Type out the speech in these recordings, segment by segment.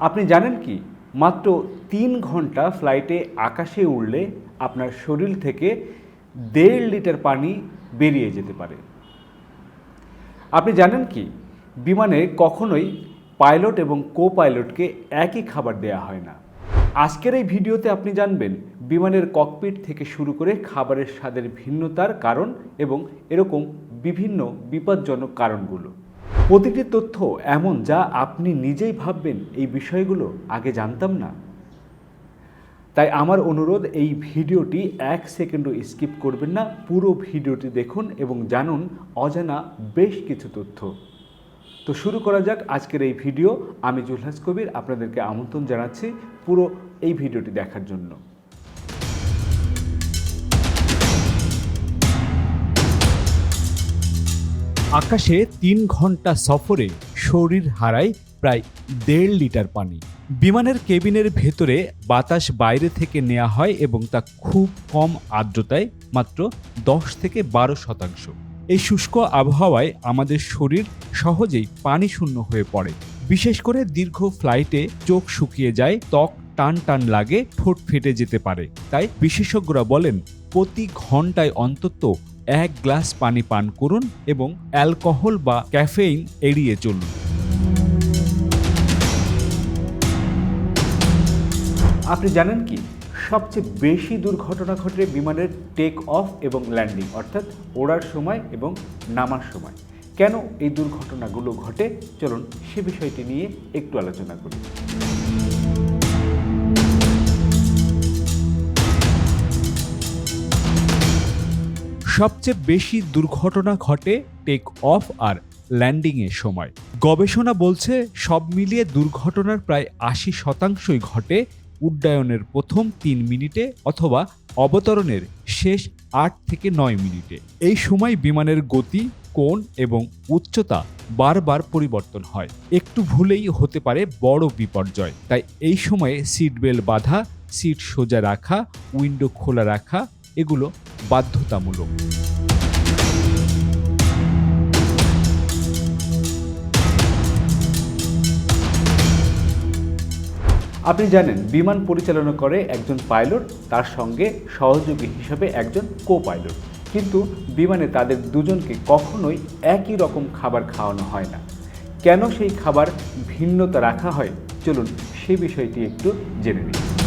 আপনি জানেন কি? মাত্র তিন ঘণ্টা ফ্লাইটে আকাশে উড়লে আপনার শরীর থেকে দেড় লিটার পানি বেরিয়ে যেতে পারে। আপনি জানেন কি? বিমানে কখনোই পাইলট এবং কো পাইলটকে একই খাবার দেয়া হয় না। আজকের এই ভিডিওতে আপনি জানবেন বিমানের ককপিট থেকে শুরু করে খাবারের স্বাদের ভিন্নতার কারণ এবং এরকম বিভিন্ন বিপজ্জনক কারণগুলো। প্রতিটি তথ্য এমন যা আপনি নিজেই ভাববেন এই বিষয়গুলো আগে জানতাম না। তাই আমার অনুরোধ, এই ভিডিওটি এক সেকেন্ডও স্কিপ করবেন না। পুরো ভিডিওটি দেখুন এবং জানুন অজানা বেশ কিছু তথ্য। তো শুরু করা যাক আজকের এই ভিডিও। আমি জুলহাস কবির আপনাদেরকে আমন্ত্রণ জানাচ্ছি পুরো এই ভিডিওটি দেখার জন্য। আকাশে তিন ঘণ্টা সফরে শরীর হারায় প্রায় দেড় লিটার পানি। বিমানের কেবিনের ভেতরে বাতাস বাইরে থেকে নেওয়া হয় এবং তা খুব কম আর্দ্রতায়, মাত্র দশ থেকে বারো শতাংশ। এই শুষ্ক আবহাওয়ায় আমাদের শরীর সহজেই পানি শূন্য হয়ে পড়ে। বিশেষ করে দীর্ঘ ফ্লাইটে চোখ শুকিয়ে যায়, ত্বক টান টান লাগে, ঠোঁট ফেটে যেতে পারে। তাই বিশেষজ্ঞরা বলেন, প্রতি ঘন্টায় অন্তত এক গ্লাস পানি পান করুন এবং অ্যালকোহল বা ক্যাফেইন এড়িয়ে চলুন। আপনি জানেন কি? সবচেয়ে বেশি দুর্ঘটনা ঘটে বিমানের টেক অফ এবং ল্যান্ডিং অর্থাৎ ওড়ার সময় এবং নামার সময়। কেন এই দুর্ঘটনাগুলো ঘটে? চলুন সে বিষয়টি নিয়ে একটু আলোচনা করি। সবচেয়ে বেশি দুর্ঘটনা ঘটে টেক অফ আর ল্যান্ডিংয়ের সময়। গবেষণা বলছে, সব মিলিয়ে দুর্ঘটনার প্রায় আশি শতাংশই ঘটে উড্ডয়নের প্রথম তিন মিনিটে অথবা অবতরণের শেষ আট থেকে নয় মিনিটে। এই সময় বিমানের গতি, কোণ এবং উচ্চতা বারবার পরিবর্তন হয়। একটু ভুলেই হতে পারে বড় বিপর্যয়। তাই এই সময়ে সিট বেল্ট বাঁধা, সিট সোজা রাখা, উইন্ডো খোলা রাখা এগুলো বাধ্যতামূলক। আপনি জানেন, বিমান পরিচালনা করে একজন পাইলট, তার সঙ্গে সহযোগী হিসাবে একজন কো পাইলট কিন্তু বিমানে তাদের দুজনকে কখনোই একই রকম খাবার খাওয়ানো হয় না। কেন সেই খাবার ভিন্নতা রাখা হয়? চলুন সে বিষয়টি একটু জেনে নিই।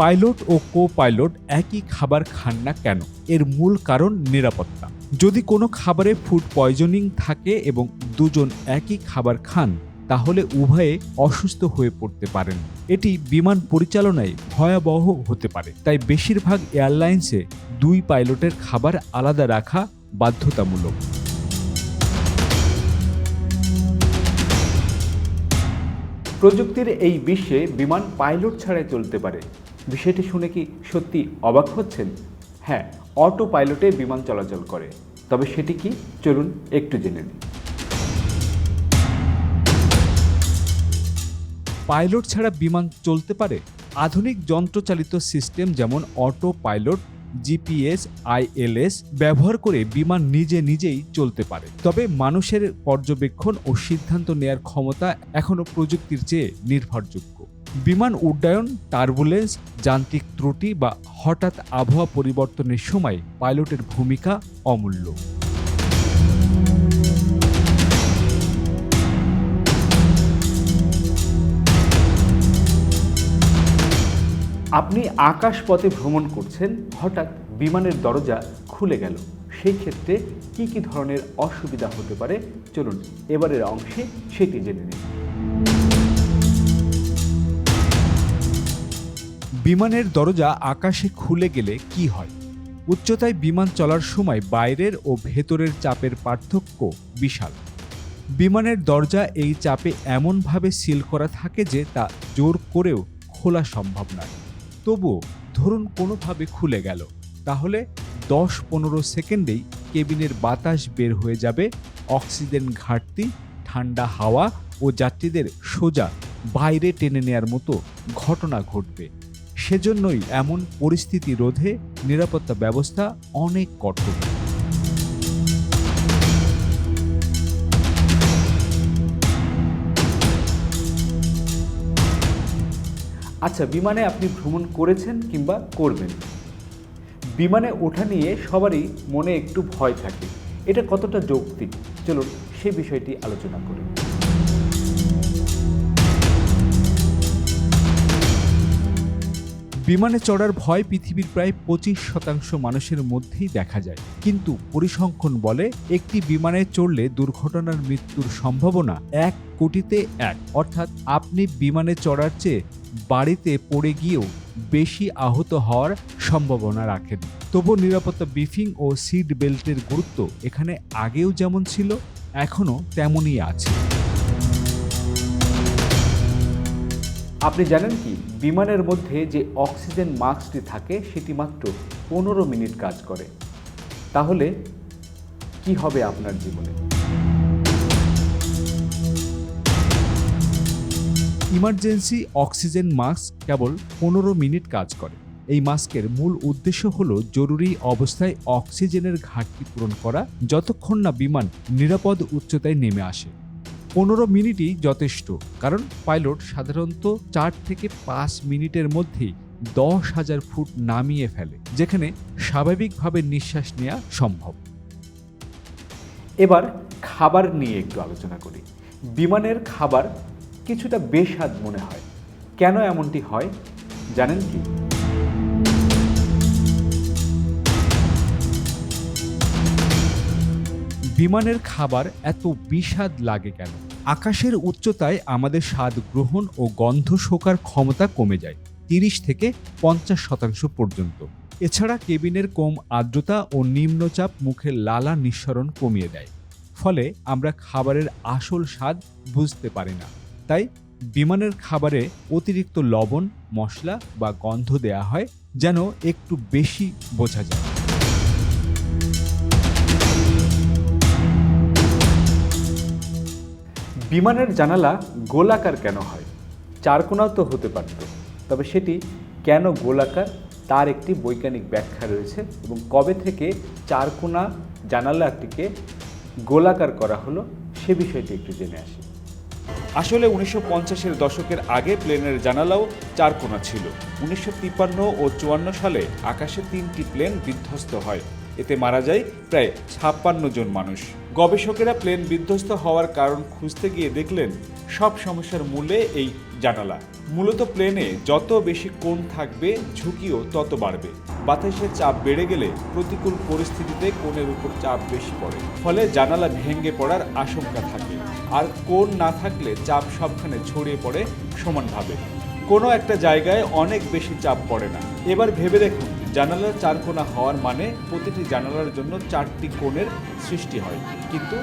পাইলট ও কো পাইলট একই খাবার খান না কেন? এর মূল কারণ নিরাপত্তা। যদি কোনো খাবারে ফুড পয়জনিং থাকে এবং দুজন একই খাবার খান, তাহলে উভয়ে অসুস্থ হয়ে পড়তে পারেন। এটি বিমান পরিচালনায় ভয়াবহ হতে পারে। তাই বেশিরভাগ এয়ারলাইন্সে দুই পাইলটের খাবার আলাদা রাখা বাধ্যতামূলক। প্রযুক্তির এই বিশ্বে বিমান পাইলট ছাড়াই চলতে পারে। বিষয়টি শুনে কি সত্যি অবাক হচ্ছেন? হ্যাঁ অটো পাইলটে বিমান চলাচল করে। তবে সেটি কি? চলুন একটু জেনে নিই। পাইলট ছাড়া বিমান চলতে পারে আধুনিক যন্ত্রচালিত সিস্টেম যেমন অটো পাইলট জিপিএস আইএলএস ব্যবহার করে বিমান নিজে নিজেই চলতে পারে। তবে মানুষের পর্যবেক্ষণ ও সিদ্ধান্ত নেয়ার ক্ষমতা এখনও প্রযুক্তির চেয়ে নির্ভরযোগ্য। বিমান উড্ডয়ন, টার্বুলেন্স, যান্ত্রিক ত্রুটি বা হঠাৎ আবহাওয়া পরিবর্তনের সময় পাইলটের ভূমিকা অমূল্য। আপনি আকাশপথে ভ্রমণ করছেন, হঠাৎ বিমানের দরজা খুলে গেল। সেই ক্ষেত্রে কি কি ধরনের অসুবিধা হতে পারে? চলুন, এবারের অংশে সেটি জেনে নিন বিমানের দরজা আকাশে খুলে গেলে কি হয়? উচ্চতায় বিমান চলার সময় বাইরের ও ভেতরের চাপের পার্থক্য বিশাল। বিমানের দরজা এই চাপে এমনভাবে সিল করা থাকে যে তা জোর করেও খোলা সম্ভব নয়। তবুও ধরুন কোনোভাবে খুলে গেল, তাহলে দশ পনেরো সেকেন্ডেই কেবিনের বাতাস বের হয়ে যাবে, অক্সিজেন ঘাটতি, ঠান্ডা হাওয়া ও যাত্রীদের সোজা বাইরে টেনে নেয়ার মতো ঘটনা ঘটবে। সেজন্যই এমন পরিস্থিতি রোধে নিরাপত্তা ব্যবস্থা অনেক কঠোর আচ্ছা বিমানে আপনি ভ্রমণ করেছেন কিংবা করবেন। বিমানে ওঠা নিয়ে সবারই মনে একটু ভয় থাকে। এটা কতটা যৌক্তিক? চলুন সে বিষয়টি আলোচনা করি। বিমানে চড়ার ভয় পৃথিবীর প্রায় পঁচিশ শতাংশ মানুষের মধ্যেই দেখা যায়। কিন্তু পরিসংখ্যান বলে, একটি বিমানে চড়লে দুর্ঘটনার মৃত্যুর সম্ভাবনা এক কোটিতে এক। অর্থাৎ আপনি বিমানে চড়ার চেয়ে বাড়িতে পড়ে গিয়েও বেশি আহত হওয়ার সম্ভাবনা রাখেন। তবু নিরাপত্তা ব্রিফিং ও সিট বেল্টের গুরুত্ব এখানে আগেও যেমন ছিল, এখনও তেমনই আছে। আপনি জানেন কি? বিমানের মধ্যে যে অক্সিজেন মাস্কটি থাকে, সেটি মাত্র পনেরো মিনিট কাজ করে। তাহলে কি হবে আপনার জীবনে? ইমার্জেন্সি অক্সিজেন মাস্ক কেবল পনেরো মিনিট কাজ করে। এই মাস্কের মূল উদ্দেশ্য হল জরুরি অবস্থায় অক্সিজেনের ঘাটতি পূরণ করা, যতক্ষণ না বিমান নিরাপদ উচ্চতায় নেমে আসে। পনেরো মিনিটই যথেষ্ট, কারণ পাইলট সাধারণত চার থেকে পাঁচ মিনিটের মধ্যেই দশ হাজার ফুট নামিয়ে ফেলে, যেখানে স্বাভাবিকভাবে নিঃশ্বাস নেওয়া সম্ভব। এবার খাবার নিয়ে একটু আলোচনা করি। বিমানের খাবার কিছুটা বেস্বাদ মনে হয়। কেন এমনটি হয়, জানেন কি? বিমানের খাবার এত বিস্বাদ লাগে কেন? আকাশের উচ্চতায় আমাদের স্বাদ গ্রহণ ও গন্ধ শোকার ক্ষমতা কমে যায়, তিরিশ থেকে পঞ্চাশ শতাংশ পর্যন্ত। এছাড়া কেবিনের কম আর্দ্রতা ও নিম্নচাপ মুখের লালা নিঃসরণ কমিয়ে দেয়। ফলে আমরা খাবারের আসল স্বাদ বুঝতে পারি না। তাই বিমানের খাবারে অতিরিক্ত লবণ, মশলা বা গন্ধ দেয়া হয় যেন একটু বেশি বোঝা যায়। বিমানের জানালা গোলাকার কেন হয়? চারকোনাও তো হতে পারত, তবে সেটি কেন গোলাকার? তার একটি বৈজ্ঞানিক ব্যাখ্যা রয়েছে এবং কবে থেকে চারকোনা জানালাটিকে গোলাকার করা হলো সে বিষয়টি একটু জেনে আসি। আসলে উনিশশো পঞ্চাশের দশকের আগে প্লেনের জানালাও চার কোণা ছিল। উনিশশো তিপ্পান্ন ও চুয়ান্ন সালে আকাশে তিনটি প্লেন বিধ্বস্ত হয়। এতে মারা যায় প্রায় ছাপ্পান্ন জন মানুষ। গবেষকেরা প্লেন বিধ্বস্ত হওয়ার কারণ খুঁজতে গিয়ে দেখলেন সব সমস্যার মূলে এই জানালা। মূলত প্লেনে যত বেশি কোণ থাকবে, ঝুঁকিও তত বাড়বে। বাতাসের চাপ বেড়ে গেলে প্রতিকূল পরিস্থিতিতে কোণের উপর চাপ বেশি পড়ে। ফলে জানালা ভেঙে পড়ার আশঙ্কা থাকে। আর কোণ না থাকলে চাপ সবখানে ছড়িয়ে পড়ে সমানভাবে। কোনো একটা জায়গায় অনেক বেশি চাপ পড়ে না। এবার ভেবে দেখুন জানালার চার কোণা হওয়ার মানে প্রতিটি জানালার জন্য চারটি কোণের সৃষ্টি হয়। কিন্তু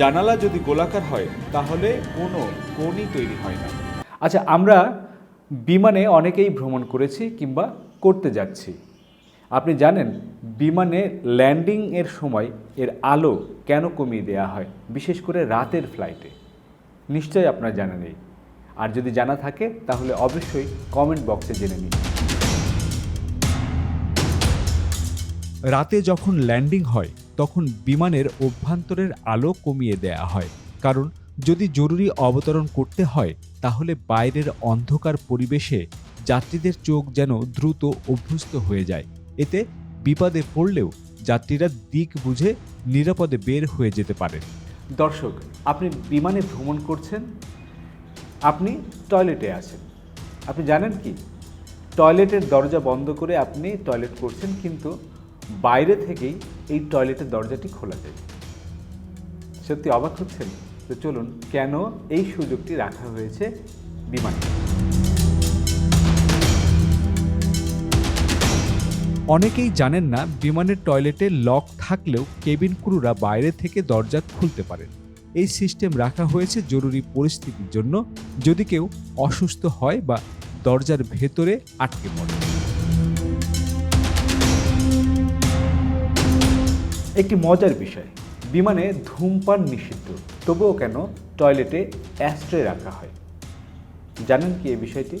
জানালা যদি গোলাকার হয়, তাহলে কোনো কোণই তৈরি হয় না। আচ্ছা আমরা বিমানে অনেকেই ভ্রমণ করেছি কিংবা করতে যাচ্ছি। আপনি জানেন, বিমানে ল্যান্ডিং এর সময় এর আলো কেন কমিয়ে দেওয়া হয়, বিশেষ করে রাতের ফ্লাইটে। নিশ্চয়ই আপনার জানা নেই আর যদি জানা থাকে, তাহলে অবশ্যই কমেন্ট বক্সে জেনে নিন। রাতে যখন ল্যান্ডিং হয়, তখন বিমানের অভ্যন্তরের আলো কমিয়ে দেয়া হয়। কারণ, যদি জরুরি অবতরণ করতে হয়, তাহলে বাইরের অন্ধকার পরিবেশে যাত্রীদের চোখ যেন দ্রুত অভ্যস্ত হয়ে যায়। এতে বিপদে পড়লেও যাত্রীরা দিক বুঝে নিরাপদে বের হয়ে যেতে পারেন দর্শক, আপনি বিমানে ভ্রমণ করছেন, আপনি টয়লেটে আছেন। আপনি জানেন কি? টয়লেটের দরজা বন্ধ করে আপনি টয়লেট করছেন, কিন্তু বাইরে থেকেই এই টয়লেটের দরজাটি খোলা যায়। সত্যি অবাক হচ্ছেন? তো চলুন, কেন এই সুযোগটি রাখা হয়েছে বিমানে? অনেকেই জানেন না, বিমানের টয়লেটে লক থাকলেও কেবিন ক্রুরা বাইরে থেকে দরজা খুলতে পারেন। এই সিস্টেম রাখা হয়েছে জরুরি পরিস্থিতির জন্য। যদি কেউ অসুস্থ হয় বা দরজার ভেতরে আটকে পড়ে। একটি মজার বিষয়। বিমানে ধূমপান নিষিদ্ধ। তবুও কেন টয়লেটে অ্যাস্ট্রে রাখা হয়? জানেন কি এই বিষয়টি?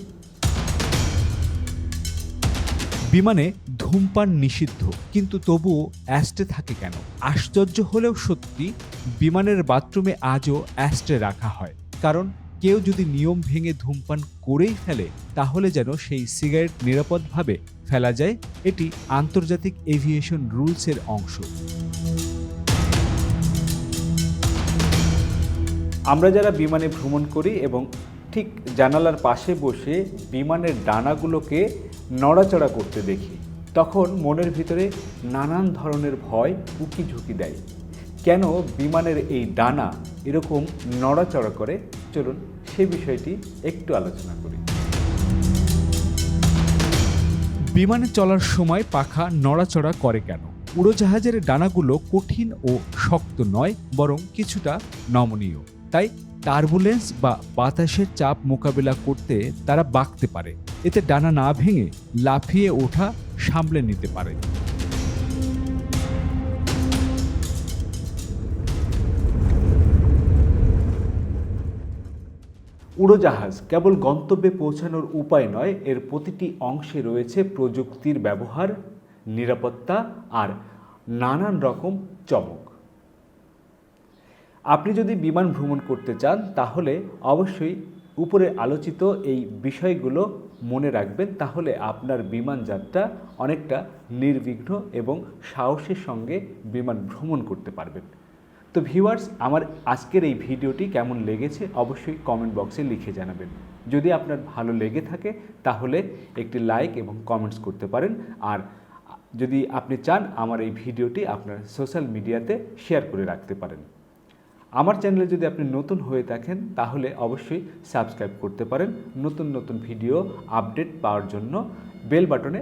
বিমানে ধূমপান নিষিদ্ধ, কিন্তু তবুও অ্যাস্টে থাকে কেন? আশ্চর্য হলেও সত্যি, বিমানের বাথরুমে আজও অ্যাস্টে রাখা হয়। কারণ কেউ যদি নিয়ম ভেঙে ধূমপান করেই ফেলে, তাহলে যেন সেই সিগারেট নিরাপদভাবে ফেলা যায়। এটি আন্তর্জাতিক এভিয়েশন রুলসের অংশ। আমরা যারা বিমানে ভ্রমণ করি এবং ঠিক জানালার পাশে বসে বিমানের ডানাগুলোকে নড়াচড়া করতে দেখি, তখন মনের ভিতরে নানান ধরনের ভয় উকি ঝুঁকি দেয়। কেন বিমানের এই ডানা এরকম নড়াচড়া করে? চলুন সে বিষয়টি একটু আলোচনা করি। বিমানে চলার সময় পাখা নড়াচড়া করে কেন? উড়োজাহাজের ডানাগুলো কঠিন ও শক্ত নয়, বরং কিছুটা নমনীয়। তাই টার্বুলেন্স বা বাতাসের চাপ মোকাবিলা করতে তারা বাঁকতে পারে। এতে ডানা না ভেঙে লাফিয়ে ওঠা সামলে নিতে পারে। উড়োজাহাজ কেবল গন্তব্যে পৌঁছানোর উপায় নয়, এর প্রতিটি অংশে রয়েছে প্রযুক্তির ব্যবহার, নিরাপত্তা আর নানান রকম চমক। আপনি যদি বিমান ভ্রমণ করতে চান, তাহলে অবশ্যই উপরে আলোচিত এই বিষয়গুলো মনে রাখবেন। তাহলে আপনার বিমান যাত্রা অনেকটা নির্বিঘ্ন এবং সাহসের সঙ্গে বিমান ভ্রমণ করতে পারবেন। তো ভিউয়ার্স, আমার আজকের এই ভিডিওটি কেমন লেগেছে অবশ্যই কমেন্ট বক্সে লিখে জানাবেন। যদি আপনার ভালো লেগে থাকে, তাহলে একটি লাইক এবং কমেন্টস করতে পারেন। আর যদি আপনি চান, আমার এই ভিডিওটি আপনার সোশ্যাল মিডিয়াতে শেয়ার করে রাখতে পারেন। আমার চ্যানেলে যদি আপনি নতুন হয়ে থাকেন, তাহলে অবশ্যই সাবস্ক্রাইব করতে পারেন। নতুন নতুন ভিডিও আপডেট পাওয়ার জন্য বেল বাটনে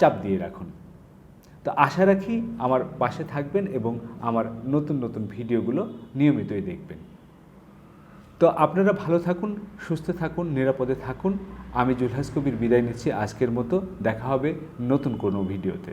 চাপ দিয়ে রাখুন। তো আশা রাখি আমার পাশে থাকবেন এবং আমার নতুন নতুন ভিডিওগুলো নিয়মিতই দেখবেন। তো আপনারা ভালো থাকুন, সুস্থ থাকুন, নিরাপদে থাকুন। আমি জুলহাস কবির বিদায় নিচ্ছি আজকের মতো। দেখা হবে নতুন কোনো ভিডিওতে